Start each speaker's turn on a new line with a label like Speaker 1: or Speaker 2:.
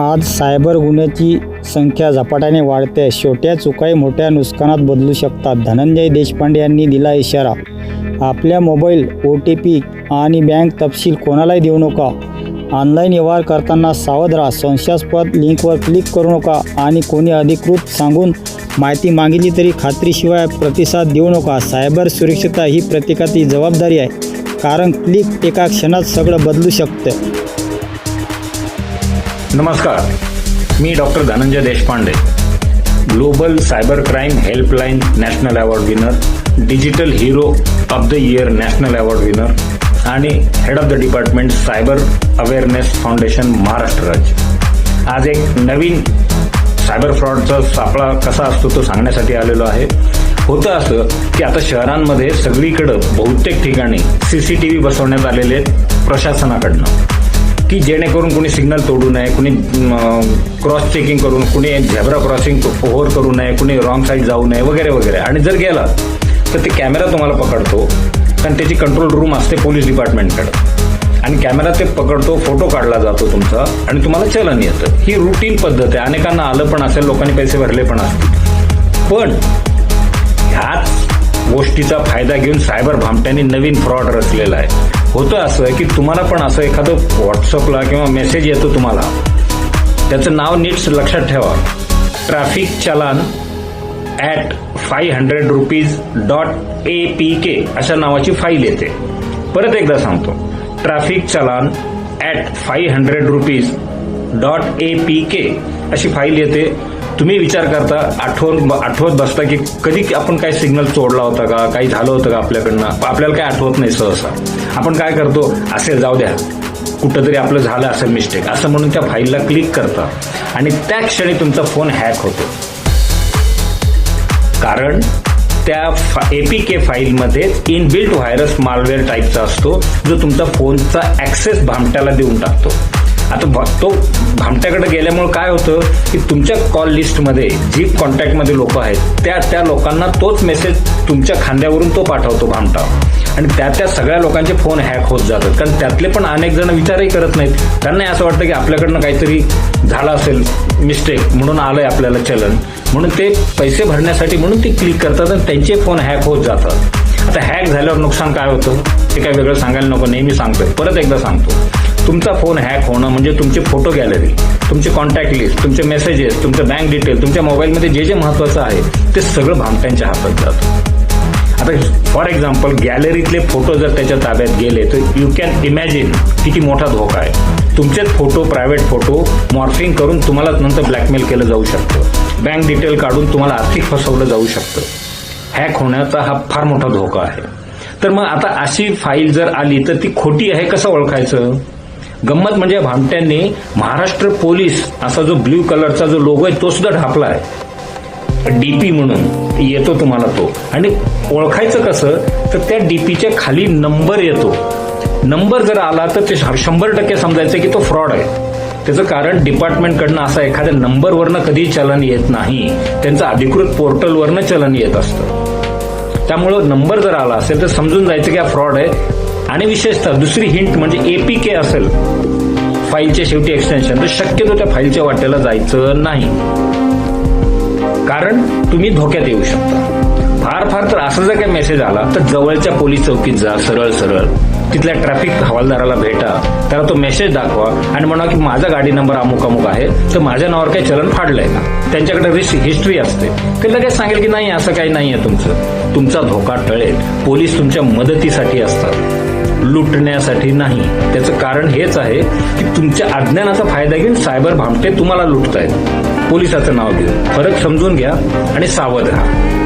Speaker 1: आज सायबर गुन्ह्याची संख्या झपाट्याने वाढते. छोट्या चुकाई मोठ्या नुकसानात बदलू शकतात. धनंजय देशपांडे यांनी दिला इशारा आपल्या मोबाईल ओ टी पी आणि बँक तपशील कोणालाही देऊ नका. ऑनलाईन व्यवहार करताना सावध राहा. संशयास्पद लिंकवर क्लिक करू नका आणि कोणी अधिकृत सांगून माहिती मागितली तरी खात्रीशिवाय प्रतिसाद देऊ नका. सायबर सुरक्षितता ही प्रत्येकाची जबाबदारी आहे कारण क्लिक एका क्षणात सगळं बदलू शकतं.
Speaker 2: नमस्कार. मी doctor Dhananjay Deshpande global cyber crime helpline national award winner digital hero of the year national award winner आणि head of the department cyber awareness foundation Maharashtra राज्य आज एक नवीन सायबर फ्रॉडचा सापळा कसा असतो तो सांगण्यासाठी आलेलो आहे. होतं असं की आता शहरांमध्ये सगळीकडं बहुतेक ठिकाणी सीसीटीव्ही बसवण्यात आलेले आहेत प्रशासनाकडनं. की जेणेकरून कुणी सिग्नल तोडू नये कुणी क्रॉस चेकिंग करून कुणी झेब्रा क्रॉसिंग ओव्हर करू नये कुणी रॉंग साईड जाऊ नये वगैरे वगैरे. आणि जर गेला तर ते कॅमेरा तुम्हाला पकडतो कारण त्याची कंट्रोल रूम असते पोलीस डिपार्टमेंटकडे. आणि कॅमेरा ते पकडतो फोटो काढला जातो तुमचा आणि तुम्हाला चलन येतं. ही रुटीन पद्धत आहे. अनेकांना आलं पण असेल लोकांनी पैसे भरले पण असतील. पण ह्याच गोष्टीचा फायदा घेऊन सायबर भामट्यांनी नवीन फ्रॉड रचलेला आहे. होतं असं की तुम्हाला पण असं एखादं व्हॉट्सअपला किंवा मेसेज येतो तुम्हाला. त्याचं नाव नीट लक्षात ठेवा. Traffic challan at five hundred rupees dot A P K अशा नावाची फाईल येते. परत एकदा सांगतो. Traffic challan at five hundred rupees dot A P K अशी फाईल येते. तुम्ही विचार करता आठवण आठवत बसता की कधी आपण काय सिग्नल चोडला होता का काही झालं होतं का आपल्याकडनं? आपल्याला काय आठवत नाही सहसा. आपण काय करतो? असेल जाऊ द्या. कुठंतरी आपलं झालं असेल मिस्टेक असं म्हणून त्या फाईलला क्लिक करता. आणि त्या क्षणी तुमचा फोन हॅक होतो. कारण त्या एपीके फाईलमध्ये इनबिल्ट व्हायरस मालवेअर टाईपचा असतो जो तुमचा फोनचा ऍक्सेस भामट्याला देऊन टाकतो. आता तो भामट्याकडे गेल्यामुळे काय होतं की तुमच्या कॉल लिस्टमध्ये जी कॉन्टॅक्टमध्ये लोक आहेत त्या त्या लोकांना तोच मेसेज तुमच्या खांद्यावरून तो पाठवतो भामटा. आणि त्या त्या सगळ्या लोकांचे फोन हॅक होत जातात. कारण त्यातले पण अनेक जण विचारही करत नाहीत. त्यांना असं वाटतं की आपल्याकडनं काहीतरी झालं असेल मिस्टेक म्हणून आलंय आपल्याला चलन. म्हणून ते पैसे भरण्यासाठी म्हणून ते क्लिक करतात आणि त्यांचे फोन हॅक होत जातात. आता हॅक झाल्यावर नुकसान काय होतं? ते काय वेगळं सांगायला नको नेहमी सांगतोय. परत एकदा सांगतो. तुमचा फोन हॅक होणं म्हणजे तुमचे फोटो गॅलरी तुमचे कॉन्टॅक्ट लिस्ट तुमचे मेसेजेस तुमचं बँक डिटेल तुमच्या मोबाईलमध्ये जे जे महत्वाचं आहे ते सगळं भामट्यांच्या हातात जातं. आता फॉर एक्झाम्पल गॅलरीतले फोटो जर त्याच्या ताब्यात गेले तर यू कॅन इमॅजिन किती मोठा धोका आहे. तुमचेच फोटो प्रायव्हेट फोटो मॉर्फिंग करून तुम्हाला नंतर ब्लॅकमेल केलं जाऊ शकतं. बँक डिटेल काढून तुम्हाला आर्थिक फसवलं जाऊ शकतं. हॅक होण्याचा हा फार मोठा धोका आहे. तर मग आता अशी फाईल जर आली तर ती खोटी आहे कसं ओळखायचं? गंमत म्हणजे भामट्यांनी महाराष्ट्र पोलीस असा जो ब्ल्यू कलरचा जो लोगो आहे तो सुद्धा ढापला आहे. डीपी म्हणून येतो तुम्हाला तो. आणि ओळखायचं कसं तर त्या डीपीच्या खाली नंबर येतो. नंबर जर आला तर ते शंभर टक्के समजायचं की तो फ्रॉड आहे. त्याचं कारण डिपार्टमेंटकडनं असा एखाद्या नंबरवरनं कधी चलन येत नाही. त्यांचं अधिकृत पोर्टलवरनं चलन येत असतं. त्यामुळं नंबर जर आला असेल तर समजून जायचं की हा फ्रॉड आहे. आणि विशेषतः दुसरी हिंट म्हणजे एपीके असेल फाईलच्या शेवटी एक्सटेन्शन तर शक्यतो त्या फाईलच्या वाट्याला जायचं नाही. कारण तुम्ही धोक्यात येऊ शकता. फार फार तर असा जर काही मेसेज आला तर जवळच्या पोलीस चौकीत जा सरळ सरळ. तिथल्या ट्रॅफिक हवालदाराला भेटा. त्याला तो मेसेज दाखवा आणि म्हणा की माझा गाडी नंबर अमुक अमुक आहे तर माझ्या नावावर काही चलन फाडलंय का? त्यांच्याकडे रिस्क हिस्ट्री असते. ते लगेच सांगेल की नाही असं काही नाहीये तुमचं. तुमचा धोका टळेल. पोलीस तुमच्या मदतीसाठी असतात. लुटण्यासाठी नाही. त्याचं कारण हेच आहे की तुमच्या अज्ञानाचा फायदा घेऊन सायबर भामटे तुम्हाला लुटतायत. पोलिसाचं नाव घेऊन. फरक समजून घ्या आणि सावध राहा.